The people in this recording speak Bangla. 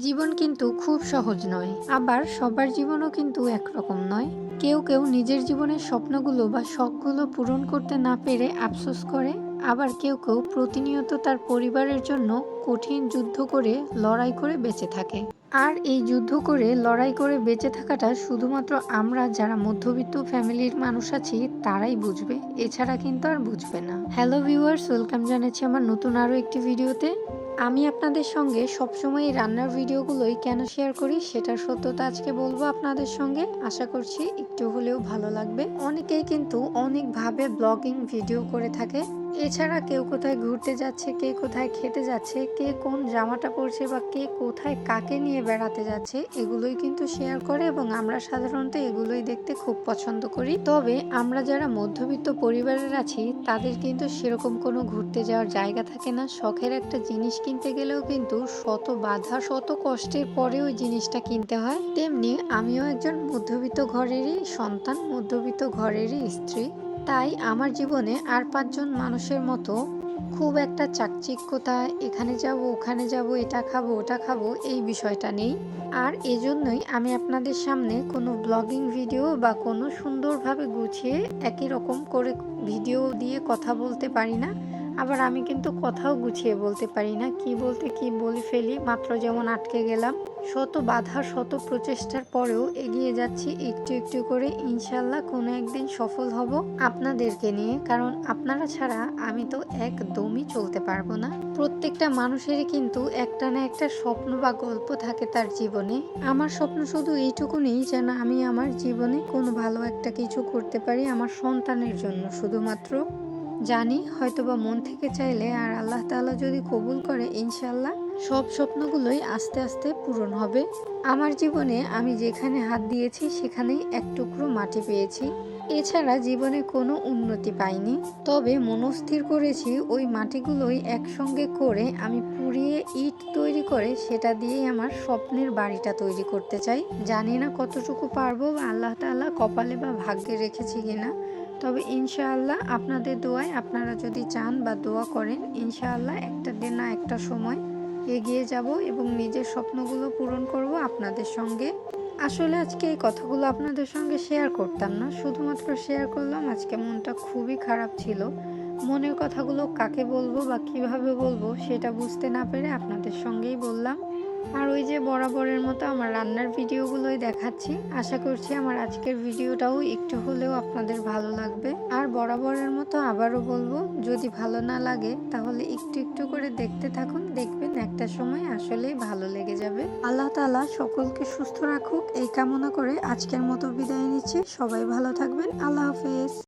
জীবন কিন্তু খুব সহজ নয়। আবার সবার জীবনও কিন্তু একরকম নয়। কেউ কেউ নিজের জীবনের স্বপ্নগুলো বা শখগুলো পূরণ করতে না পেরে আফসোস করে। আবার কেউ কেউ প্রতিনিয়ত তার পরিবারের জন্য কঠিন যুদ্ধ করে লড়াই করে বেঁচে থাকে। আর এই যুদ্ধ করে লড়াই করে বেঁচে থাকাটা শুধুমাত্র আমরা যারা মধ্যবিত্ত ফ্যামিলির মানুষ আছি, তারাই বুঝবে। এছাড়া কিন্তু আর বুঝবে না। হ্যালো ভিউয়ার্স, ওয়েলকাম জানাচ্ছি আমার নতুন আরও একটি ভিডিওতে। আমি আপনাদের সঙ্গে সবসময় রান্নার ভিডিওগুলোই কেন শেয়ার করি সেটার সত্যতা আজকে বলব আপনাদের সঙ্গে। আশা করছি একটু হলেও ভালো লাগবে। অনেকেই কিন্তু অনেকভাবে ব্লগিং ভিডিও করে থাকে। এছাড়া কেউ কোথায় ঘুরতে যাচ্ছে, কে কোথায় খেতে যাচ্ছে, কে কোন জামাটা পরছে বা কে কোথায় কাকে নিয়ে বেড়াতে যাচ্ছে, এগুলোই কিন্তু শেয়ার করে এবং আমরা সাধারণত এগুলোই দেখতে খুব পছন্দ করি। তবে আমরা যারা মধ্যবিত্ত পরিবারের আছি, তাদের কিন্তু সেরকম কোনো ঘুরতে যাওয়ার জায়গা থাকে না। শখের একটা জিনিস কিনতে গেলেও কিন্তু শত বাধা, শত কষ্টের পরে ওই জিনিসটা কিনতে হয়। তেমনি আমিও একজন মধ্যবিত্ত ঘরেরই সন্তান, মধ্যবিত্ত ঘরেরই স্ত্রী। তাই আমার জীবনে আর পাঁচজন মানুষের মতো খুব একটা চাকচিক্যতা, এখানে যাব, ওখানে যাব, এটা খাব, ওটা খাব, এই বিষয়টা নেই। আর এজন্যই আমি আপনাদের সামনে কোনো ব্লগিং ভিডিও বা কোনো সুন্দরভাবে গুছিয়ে একই রকম করে ভিডিও দিয়ে কথা বলতে পারি না। আবার আমি কিন্তু কথাও গুছিয়ে বলতে পারি না। কি বলতে কি বলে ফেলি, মাত্র যেমন আটকে গেলাম। শত বাধা, শত প্রচেষ্টার পরেও এগিয়ে যাচ্ছি একটু একটু করে। ইনশাল্লাহ কোনো একদিন সফল হব আপনাদেরকে নিয়ে, কারণ আপনারা ছাড়া আমি তো একদমই চলতে পারব না। প্রত্যেকটা মানুষেরই কিন্তু একটা না একটা স্বপ্ন বা গল্প থাকে তার জীবনে। আমার স্বপ্ন শুধু এইটুকুনি, যেন আমি আমার জীবনে কোনো ভালো একটা কিছু করতে পারি, আমার সন্তানের জন্য শুধুমাত্র। জানি হয়তোবা মন থেকে চাইলে আর আল্লাহ তাআলা যদি কবুল করে ইনশাল্লাহ সব স্বপ্নগুলোই আস্তে আস্তে পূরণ হবে। আমার জীবনে আমি যেখানে হাত দিয়েছি, সেখানেই এক টুকরো মাটি পেয়েছি। এছাড়া জীবনে কোনো উন্নতি পাইনি। তবে মনস্থির করেছি, ওই মাটিগুলোই একসঙ্গে করে আমি পুড়িয়ে ইট তৈরি করে সেটা দিয়েই আমার স্বপ্নের বাড়িটা তৈরি করতে চাই। জানি না কতটুকু পারব বা আল্লাহ তাআলা কপালে বা ভাগ্যে রেখেছি কিনা। তবে ইনশাআল্লাহ আপনাদের দোয়ায় আপনারা যদি চান বা দোয়া করেন, ইনশাআল্লাহ একটা দিন না একটা সময় এগিয়ে যাব এবং নিজের স্বপ্নগুলো পূরণ করব আপনাদের সঙ্গে। আসলে আজকে এই কথাগুলো আপনাদের সঙ্গে শেয়ার করতাম না, শুধুমাত্র শেয়ার করলাম আজকে মনটা খুবই খারাপ ছিল। মনের কথাগুলো কাকে বলব বা কীভাবে বলব সেটা বুঝতে না পেরে আপনাদের সঙ্গেই বললাম। আর ওই যে বরাবরের মতো আমার রান্নার ভিডিওগুলোই দেখাচ্ছি। আশা করছি আমার আজকের ভিডিওটাও একটু হলেও আপনাদের ভালো লাগবে। আর বরাবরের মতো আবারও বলব, যদি ভালো না লাগে তাহলে একটু একটু করে দেখতে থাকুন, দেখবেন একটা সময় আসলেই ভালো লেগে যাবে। আল্লাহ তালা সকলকে সুস্থ রাখুক। এই কামনা করে আজকের মতো বিদায় নিচ্ছি। সবাই ভালো থাকবেন। আল্লাহ হাফেজ।